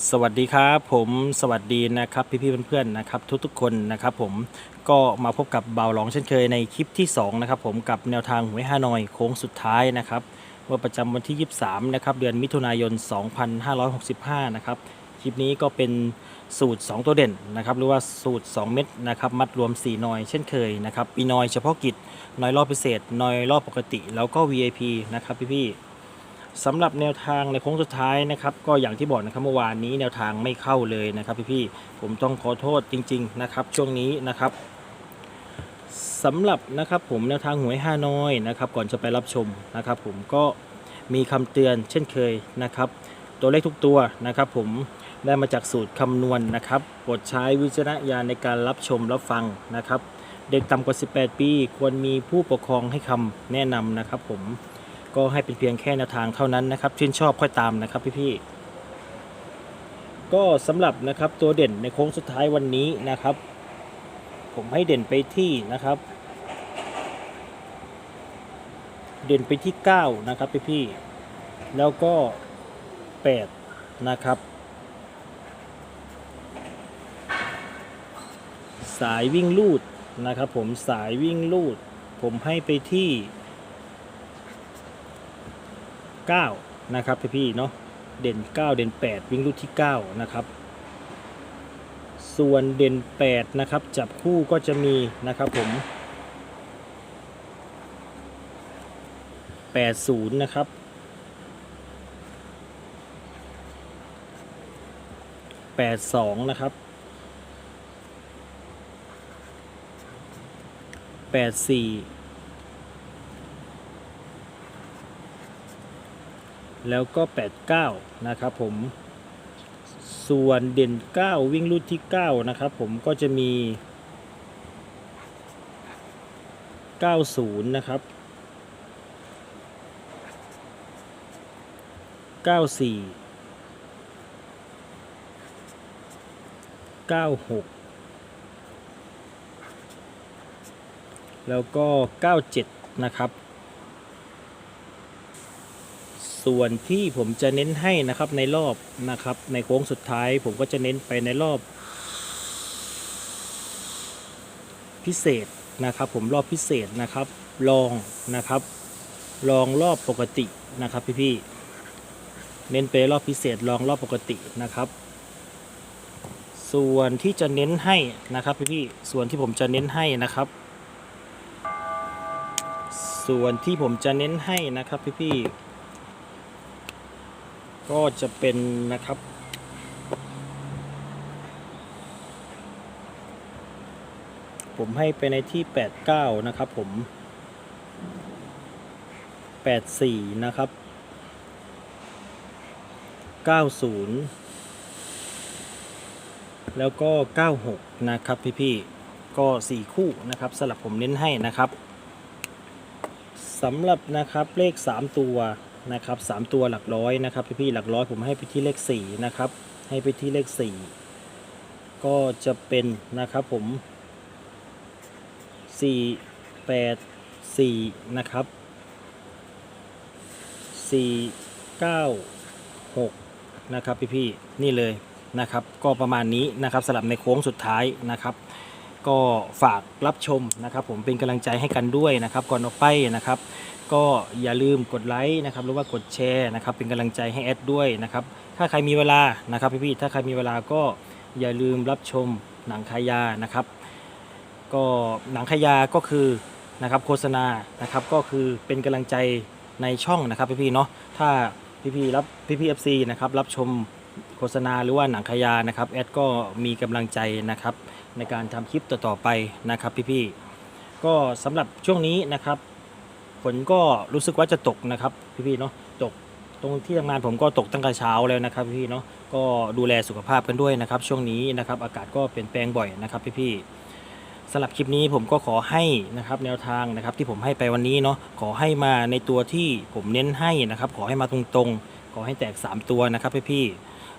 สวัสดีครับผมสวัสดีนะครับพี่ๆเพื่อนๆนะครับทุกๆคนนะครับผมก็มาพบกับเบาหลองเช่นเคยในคลิปที่2นะครับผมกับแนวทางหวยฮานอยโค้งสุดท้ายนะครับว่าประจำวันที่ 23นะครับเดือนมิถุนายน 2565นะครับคลิปนี้ก็เป็นสูตร 2 ตัวเด่นนะครับหรือว่าสูตร 2 เม็ดนะครับมัดรวม 4 นอย เช่นเคยนะครับมีนอยเฉพาะกิจนอยรอบพิเศษนอยรอบปกติ แล้วก็ VIP นะครับพี่ๆ สำหรับแนวทางในโค้งสุดท้ายนะครับก็อย่างที่บอกนะครับเมื่อวานนี้แนวทางไม่เข้าเลยนะครับพี่ๆผมต้องขอโทษจริง ๆ นะครับ ช่วงนี้นะครับสำหรับนะครับผมแนวทางหวยห้าน้อยนะครับก่อนจะไปรับชมนะครับ ผมก็มีคำเตือนเช่นเคยนะครับ ตัวเลขทุกตัวนะครับ ผมได้มาจากสูตรคำนวณนะครับโปรดใช้วิจารณญาณในการรับชมรับฟังนะครับ เด็กต่ำกว่า 18 ปี ควรมีผู้ปกครองให้คำแนะนำนะครับ ผม ก็ให้เป็นเพียงแค่แนวทางเท่านั้นนะครับชื่นชอบค่อยตามนะครับพี่ๆก็สำหรับนะครับตัวเด่นในโค้งสุดท้ายวันนี้นะครับ ผมให้เด่นไปที่นะครับ เด่นไปที่9นะครับพี่ๆแล้วก็8นะครับสายวิ่งลูดนะครับผมสายวิ่งลูด ผมให้ไปที่ 9 นะครับพี่ๆเนาะเด่น 9 เด่น 8 วิ่งลูกที่ 9 นะครับ ส่วนเด่น 8 นะครับ จับคู่ก็จะมีนะครับผม 80 นะครับ 82 นะครับ 84 แล้วก็ 89 นะครับผม ส่วนเด่น 9 วิ่งรุ่นที่ 9 นะครับผมก็จะมี 90 นะครับ 94 96 แล้วก็ 97 นะครับ ส่วนที่ผมจะเน้นให้นะครับในรอบนะครับ ในโค้งสุดท้าย ผมก็จะเน้นไปในรอบ พิเศษนะครับ ผมรอบพิเศษนะครับ ลองนะครับ ลองรอบปกตินะครับพี่ๆเน้นไปรอบพิเศษลองรอบปกตินะครับ ส่วนที่จะเน้นให้นะครับพี่ๆส่วนที่ผมจะเน้นให้นะครับ ส่วนที่ผมจะเน้นให้นะครับพี่ๆ ก็จะเป็นนะครับ ผมให้ไปในที่ 89 นะครับผม 84 นะครับ 90 แล้วก็ 96 นะครับพี่ๆก็ 4 คู่นะครับสลับผมเน้นให้นะครับสำหรับนะครับเลข 3 ตัว นะครับสามตัวหลักร้อยนะครับพี่ๆหลักร้อยผมให้ไปที่เลขสี่นะครับ ให้ไปที่เลขสี่ก็จะเป็นนะครับผมสี่แปดสี่นะครับสี่เก้าหกนะครับพี่ๆนี่เลยนะครับ ก็ประมาณนี้นะครับสำหรับในโค้งสุดท้ายนะครับ ก็ฝากรับชมนะครับผมเป็นกำลังใจให้กันด้วยนะครับก่อนออกไปนะครับ ก็อย่าลืมกดไลค์นะครับหรือว่ากดแชร์นะครับเป็นกำลังใจให้แอดด้วยนะครับถ้าใครมีเวลานะครับพี่ๆถ้าใครมีเวลาก็อย่าลืมรับชมหนังขายานะครับ ก็หนังขายาก็คือนะครับโฆษณานะครับก็คือเป็นกำลังใจในช่องนะครับพี่ๆเนาะถ้าพี่ๆรับพี่ๆเอฟซีนะครับรับชม ฆษณาหรือว่าหนังขยานะครับแอดก็มีกำลังใจนะครับในการทำคลิปต่อๆไปนะครับพี่ๆก็สำหรับช่วงนี้นะครับฝนก็รู้สึกว่าจะตกนะครับพี่ๆเนาะตกตรงที่ทำงานผมก็ตกตั้งแต่เช้าแล้วนะครับพี่ๆเนาะก็ดูแลสุขภาพกันด้วยนะครับ ช่วงนี้นะครับอากาศก็เปลี่ยนแปลงบ่อยนะครับพี่ๆสำหรับคลิปนี้ผมก็ขอให้นะครับแนวทางนะครับที่ผมให้ไปวันนี้เนาะขอให้มาในตัวที่ผมเน้นให้นะครับ ขอให้มาตรงๆ ขอให้แตก 3 ตัวนะครับพี่ๆ